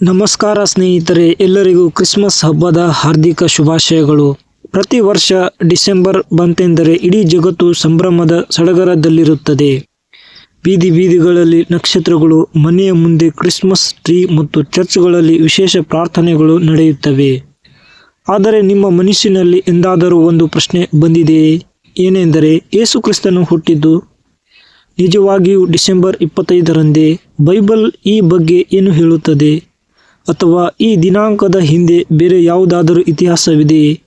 ನಮಸ್ಕಾರ ಸ್ನೇಹಿತರೆ, ಎಲ್ಲರಿಗೂ ಕ್ರಿಸ್ಮಸ್ ಹಬ್ಬದ ಹಾರ್ದಿಕ ಶುಭಾಶಯಗಳು. ಪ್ರತಿ ವರ್ಷ ಡಿಸೆಂಬರ್ ಬಂತೆಂದರೆ ಇಡೀ ಜಗತ್ತು ಸಂಭ್ರಮದ ಸಡಗರದಲ್ಲಿರುತ್ತದೆ. ಬೀದಿ ಬೀದಿಗಳಲ್ಲಿ ನಕ್ಷತ್ರಗಳು, ಮನೆಯ ಮುಂದೆ ಕ್ರಿಸ್ಮಸ್ ಟ್ರೀ ಮತ್ತು ಚರ್ಚ್ಗಳಲ್ಲಿ ವಿಶೇಷ ಪ್ರಾರ್ಥನೆಗಳು ನಡೆಯುತ್ತವೆ. ಆದರೆ ನಿಮ್ಮ ಮನಸ್ಸಿನಲ್ಲಿ ಎಂದಾದರೂ ಒಂದು ಪ್ರಶ್ನೆ ಬಂದಿದೆಯೇ ಏನೆಂದರೆ ಯೇಸು ಕ್ರಿಸ್ತನು ಹುಟ್ಟಿದ್ದು? ನಿಜವಾಗಿಯೂ ಡಿಸೆಂಬರ್ ಇಪ್ಪತ್ತೈದರಂದೇ. ಬೈಬಲ್ ಈ ಬಗ್ಗೆ ಏನು ಹೇಳುತ್ತದೆ? ಅಥವಾ ಈ ದಿನಾಂಕದ ಹಿಂದೆ ಬೇರೆ ಯಾವುದಾದರೂ ಇತಿಹಾಸವಿದೆಯೇ?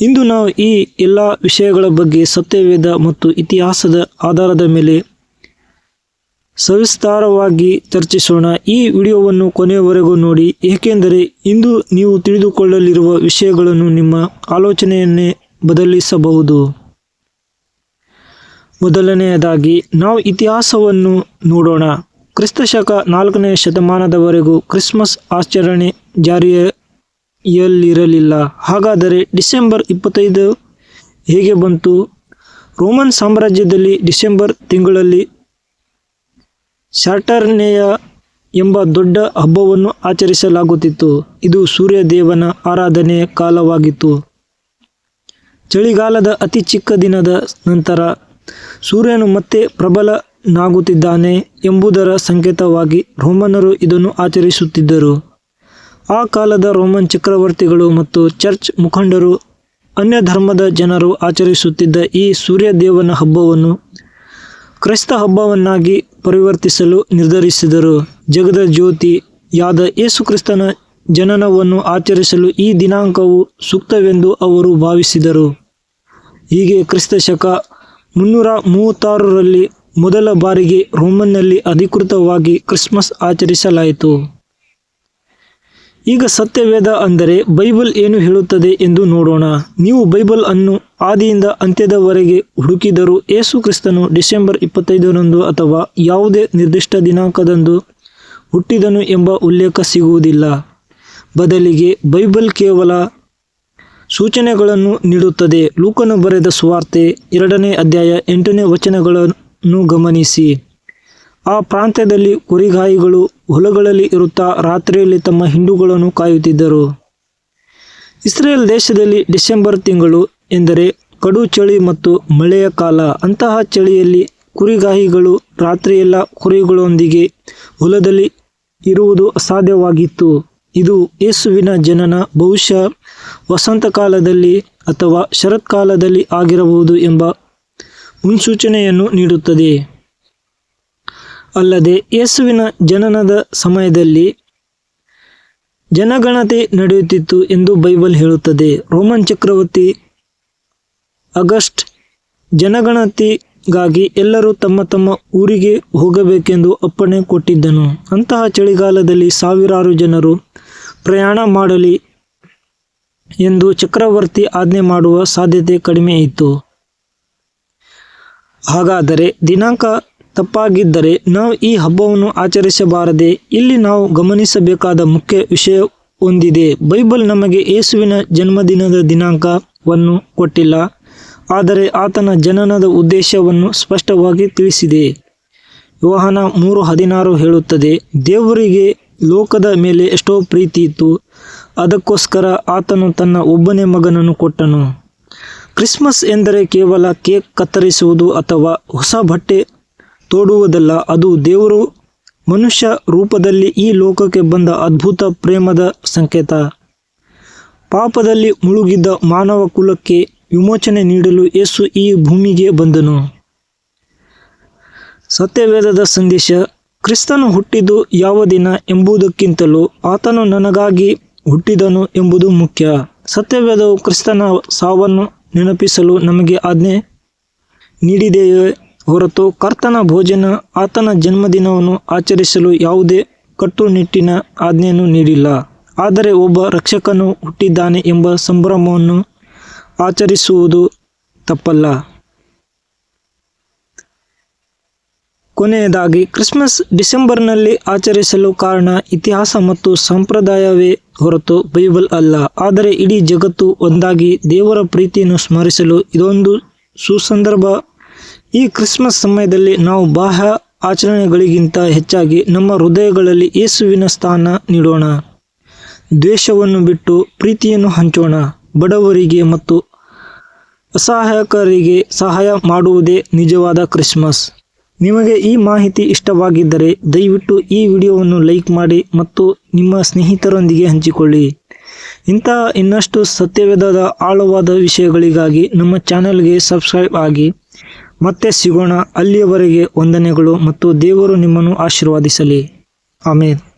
ಇಂದು ನಾವು ಈ ಎಲ್ಲ ವಿಷಯಗಳ ಬಗ್ಗೆ ಸತ್ಯವೇದ ಮತ್ತು ಇತಿಹಾಸದ ಆಧಾರದ ಮೇಲೆ ಸವಿಸ್ತಾರವಾಗಿ ಚರ್ಚಿಸೋಣ. ಈ ವಿಡಿಯೋವನ್ನು ಕೊನೆಯವರೆಗೂ ನೋಡಿ. ಏಕೆಂದರೆ ಇಂದು ನೀವು ತಿಳಿದುಕೊಳ್ಳಲಿರುವ ವಿಷಯಗಳನ್ನು ನಿಮ್ಮ ಆಲೋಚನೆಯನ್ನೇ ಬದಲಿಸಬಹುದು. ಮೊದಲನೆಯದಾಗಿ ನಾವು ಇತಿಹಾಸವನ್ನು ನೋಡೋಣ. ಕ್ರಿಸ್ತಶಕ ನಾಲ್ಕನೇ ಶತಮಾನದವರೆಗೂ ಕ್ರಿಸ್ಮಸ್ ಆಚರಣೆ ಜಾರಿಯಲ್ಲಿರಲಿಲ್ಲ. ಹಾಗಾದರೆ ಡಿಸೆಂಬರ್ ಇಪ್ಪತ್ತೈದು ಹೇಗೆ ಬಂತು? ರೋಮನ್ ಸಾಮ್ರಾಜ್ಯದಲ್ಲಿ ಡಿಸೆಂಬರ್ ತಿಂಗಳಲ್ಲಿ ಸ್ಯಾಟರ್ನೆಯ ಎಂಬ ದೊಡ್ಡ ಹಬ್ಬವನ್ನು ಆಚರಿಸಲಾಗುತ್ತಿತ್ತು. ಇದು ಸೂರ್ಯದೇವನ ಆರಾಧನೆಯ ಕಾಲವಾಗಿತ್ತು. ಚಳಿಗಾಲದ ಅತಿ ಚಿಕ್ಕ ದಿನದ ನಂತರ ಸೂರ್ಯನು ಮತ್ತೆ ಪ್ರಬಲನಾಗುತ್ತಿದ್ದಾನೆ ಎಂಬುದರ ಸಂಕೇತವಾಗಿ ರೋಮನರು ಇದನ್ನು ಆಚರಿಸುತ್ತಿದ್ದರು. ಆ ಕಾಲದ ರೋಮನ್ ಚಕ್ರವರ್ತಿಗಳು ಮತ್ತು ಚರ್ಚ್ ಮುಖಂಡರು ಅನ್ಯ ಧರ್ಮದ ಜನರು ಆಚರಿಸುತ್ತಿದ್ದ ಈ ಸೂರ್ಯದೇವನ ಹಬ್ಬವನ್ನು ಕ್ರೈಸ್ತ ಹಬ್ಬವನ್ನಾಗಿ ಪರಿವರ್ತಿಸಲು ನಿರ್ಧರಿಸಿದರು. ಜಗದ ಜ್ಯೋತಿ ಯಾದ ಯೇಸು ಕ್ರಿಸ್ತನ ಜನನವನ್ನು ಆಚರಿಸಲು ಈ ದಿನಾಂಕವು ಸೂಕ್ತವೆಂದು ಅವರು ಭಾವಿಸಿದರು. ಹೀಗೆ ಕ್ರಿಸ್ತ ಶಕ ಮುನ್ನೂರ ಮೂವತ್ತಾರರಲ್ಲಿ ಮೊದಲ ಬಾರಿಗೆ ರೋಮನ್ನಲ್ಲಿ ಅಧಿಕೃತವಾಗಿ ಕ್ರಿಸ್ಮಸ್ ಆಚರಿಸಲಾಯಿತು. ಈಗ ಸತ್ಯವೇದ ಅಂದರೆ ಬೈಬಲ್ ಏನು ಹೇಳುತ್ತದೆ ಎಂದು ನೋಡೋಣ. ನೀವು ಬೈಬಲ್ ಅನ್ನು ಆದಿಯಿಂದ ಅಂತ್ಯದವರೆಗೆ ಹುಡುಕಿದರೂ ಯೇಸು ಕ್ರಿಸ್ತನು ಡಿಸೆಂಬರ್ ಇಪ್ಪತ್ತೈದರಂದು ಅಥವಾ ಯಾವುದೇ ನಿರ್ದಿಷ್ಟ ದಿನಾಂಕದಂದು ಹುಟ್ಟಿದನು ಎಂಬ ಉಲ್ಲೇಖ ಸಿಗುವುದಿಲ್ಲ. ಬದಲಿಗೆ ಬೈಬಲ್ ಕೇವಲ ಸೂಚನೆಗಳನ್ನು ನೀಡುತ್ತದೆ. ಲೂಕನು ಬರೆದ ಸುವಾರ್ತೆ ಎರಡನೇ ಅಧ್ಯಾಯ ಎಂಟನೇ ವಚನಗಳನ್ನು ಗಮನಿಸಿ. ಆ ಪ್ರಾಂತ್ಯದಲ್ಲಿ ಕುರಿಗಾಯಿಗಳು ಹೊಲಗಳಲ್ಲಿ ಇರುತ್ತಾ ರಾತ್ರಿಯಲ್ಲಿ ತಮ್ಮ ಹಿಂಡುಗಳನ್ನು ಕಾಯುತ್ತಿದ್ದರು. ಇಸ್ರೇಲ್ ದೇಶದಲ್ಲಿ ಡಿಸೆಂಬರ್ ತಿಂಗಳು ಎಂದರೆ ಕಡು ಚಳಿ ಮತ್ತು ಮಳೆಯ ಕಾಲ. ಅಂತಹ ಚಳಿಯಲ್ಲಿ ಕುರಿಗಾಹಿಗಳು ರಾತ್ರಿಯೆಲ್ಲ ಕುರಿಗಳೊಂದಿಗೆ ಹೊಲದಲ್ಲಿ ಇರುವುದು ಅಸಾಧ್ಯವಾಗಿತ್ತು. ಇದು ಯೇಸುವಿನ ಜನನ ಬಹುಶಃ ವಸಂತ ಕಾಲದಲ್ಲಿ ಅಥವಾ ಶರತ್ಕಾಲದಲ್ಲಿ ಆಗಿರಬಹುದು ಎಂಬ ಮುನ್ಸೂಚನೆಯನ್ನು ನೀಡುತ್ತದೆ. ಅಲ್ಲದೆ, ಯೇಸುವಿನ ಜನನದ ಸಮಯದಲ್ಲಿ ಜನಗಣತಿ ನಡೆಯುತ್ತಿತ್ತು ಎಂದು ಬೈಬಲ್ ಹೇಳುತ್ತದೆ. ರೋಮನ್ ಚಕ್ರವರ್ತಿ ಆಗಸ್ಟ್ ಜನಗಣತಿಗಾಗಿ ಎಲ್ಲರೂ ತಮ್ಮ ತಮ್ಮ ಊರಿಗೆ ಹೋಗಬೇಕೆಂದು ಅಪ್ಪಣೆ ಕೊಟ್ಟಿದ್ದನು. ಅಂತಹ ಚಳಿಗಾಲದಲ್ಲಿ ಸಾವಿರಾರು ಜನರು ಪ್ರಯಾಣ ಮಾಡಲಿ ಎಂದು ಚಕ್ರವರ್ತಿ ಆಜ್ಞೆ ಮಾಡುವ ಸಾಧ್ಯತೆ ಕಡಿಮೆ ಇತ್ತು ಹಾಗಾದರೆ ದಿನಾಂಕ ತಪ್ಪಾಗಿದ್ದರೆ ನಾವು ಈ ಹಬ್ಬವನ್ನು ಆಚರಿಸಬಾರದೆ? ಇಲ್ಲಿ ನಾವು ಗಮನಿಸಬೇಕಾದ ಮುಖ್ಯ ವಿಷಯ ಹೊಂದಿದೆ ಬೈಬಲ್ ನಮಗೆ ಯೇಸುವಿನ ಜನ್ಮದಿನದ ದಿನಾಂಕವನ್ನು ಕೊಟ್ಟಿಲ್ಲ, ಆದರೆ ಆತನ ಜನನದ ಉದ್ದೇಶವನ್ನು ಸ್ಪಷ್ಟವಾಗಿ ತಿಳಿಸಿದೆ. ಯೋಹಾನ ಮೂರು ಹದಿನಾರು ಹೇಳುತ್ತದೆ, ದೇವರಿಗೆ ಲೋಕದ ಮೇಲೆ ಎಷ್ಟೋ ಪ್ರೀತಿ ಇತ್ತು, ಅದಕ್ಕೋಸ್ಕರ ಆತನು ತನ್ನ ಒಬ್ಬನೇ ಮಗನನ್ನು ಕೊಟ್ಟನು. ಕ್ರಿಸ್ಮಸ್ ಎಂದರೆ ಕೇವಲ ಕೇಕ್ ಕತ್ತರಿಸುವುದು ಅಥವಾ ಹೊಸ ಬಟ್ಟೆ ತೋಡುವುದಲ್ಲ, ಅದು ದೇವರು ಮನುಷ್ಯ ರೂಪದಲ್ಲಿ ಈ ಲೋಕಕ್ಕೆ ಬಂದ ಅದ್ಭುತ ಪ್ರೇಮದ ಸಂಕೇತ. ಪಾಪದಲ್ಲಿ ಮುಳುಗಿದ್ದ ಮಾನವ ಕುಲಕ್ಕೆ ವಿಮೋಚನೆ ನೀಡಲು ಯೇಸು ಈ ಭೂಮಿಗೆ ಬಂದನು. ಸತ್ಯವೇದದ ಸಂದೇಶ, ಕ್ರಿಸ್ತನು ಹುಟ್ಟಿದ್ದು ಯಾವ ದಿನ ಎಂಬುದಕ್ಕಿಂತಲೂ ಆತನು ನನಗಾಗಿ ಹುಟ್ಟಿದನು ಎಂಬುದು ಮುಖ್ಯ. ಸತ್ಯವೇದವು ಕ್ರಿಸ್ತನ ಸಾವನ್ನು ನೆನಪಿಸಲು ನಮಗೆ ಆಜ್ಞೆ ನೀಡಿದೆಯೇ ಹೊರತು ಕರ್ತನ ಭೋಜನ ಆತನ ಜನ್ಮದಿನವನ್ನು ಆಚರಿಸಲು ಯಾವುದೇ ಕಟ್ಟುನಿಟ್ಟಿನ ಆಜ್ಞೆಯನ್ನು ನೀಡಿಲ್ಲ. ಆದರೆ ಒಬ್ಬ ರಕ್ಷಕನು ಹುಟ್ಟಿದ್ದಾನೆ ಎಂಬ ಸಂಭ್ರಮವನ್ನು ಆಚರಿಸುವುದು ತಪ್ಪಲ್ಲ. ಕೊನೆಯದಾಗಿ, ಕ್ರಿಸ್ಮಸ್ ಡಿಸೆಂಬರ್ನಲ್ಲಿ ಆಚರಿಸಲು ಕಾರಣ ಇತಿಹಾಸ ಮತ್ತು ಸಂಪ್ರದಾಯವೇ ಹೊರತು ಬೈಬಲ್ ಅಲ್ಲ. ಆದರೆ ಇಡೀ ಜಗತ್ತು ಒಂದಾಗಿ ದೇವರ ಪ್ರೀತಿಯನ್ನು ಸ್ಮರಿಸಲು ಇದೊಂದು ಸುಸಂದರ್ಭ. ಈ ಕ್ರಿಸ್ಮಸ್ ಸಮಯದಲ್ಲಿ ನಾವು ಬಾಹ್ಯ ಆಚರಣೆಗಳಿಗಿಂತ ಹೆಚ್ಚಾಗಿ ನಮ್ಮ ಹೃದಯಗಳಲ್ಲಿ ಯೇಸುವಿನ ಸ್ಥಾನ ನೀಡೋಣ. ದ್ವೇಷವನ್ನು ಬಿಟ್ಟು ಪ್ರೀತಿಯನ್ನು ಹಂಚೋಣ. ಬಡವರಿಗೆ ಮತ್ತು ಅಸಹಾಯಕರಿಗೆ ಸಹಾಯ ಮಾಡುವುದೇ ನಿಜವಾದ ಕ್ರಿಸ್ಮಸ್. ನಿಮಗೆ ಈ ಮಾಹಿತಿ ಇಷ್ಟವಾಗಿದ್ದರೆ ದಯವಿಟ್ಟು ಈ ವಿಡಿಯೋವನ್ನು ಲೈಕ್ ಮಾಡಿ ಮತ್ತು ನಿಮ್ಮ ಸ್ನೇಹಿತರೊಂದಿಗೆ ಹಂಚಿಕೊಳ್ಳಿ. ಇಂತಹ ಇನ್ನಷ್ಟು ಸತ್ಯವೇದದ ಆಳವಾದ ವಿಷಯಗಳಿಗಾಗಿ ನಮ್ಮ ಚಾನೆಲ್ಗೆ ಸಬ್ಸ್ಕ್ರೈಬ್ ಆಗಿ. ಮತ್ತೆ ಸಿಗೋಣ ಅಲ್ಲಿಯವರೆಗೆ ವಂದನೆಗಳು ಮತ್ತು ದೇವರು ನಿಮ್ಮನ್ನು ಆಶೀರ್ವಾದಿಸಲಿ. ಆಮೇಲೆ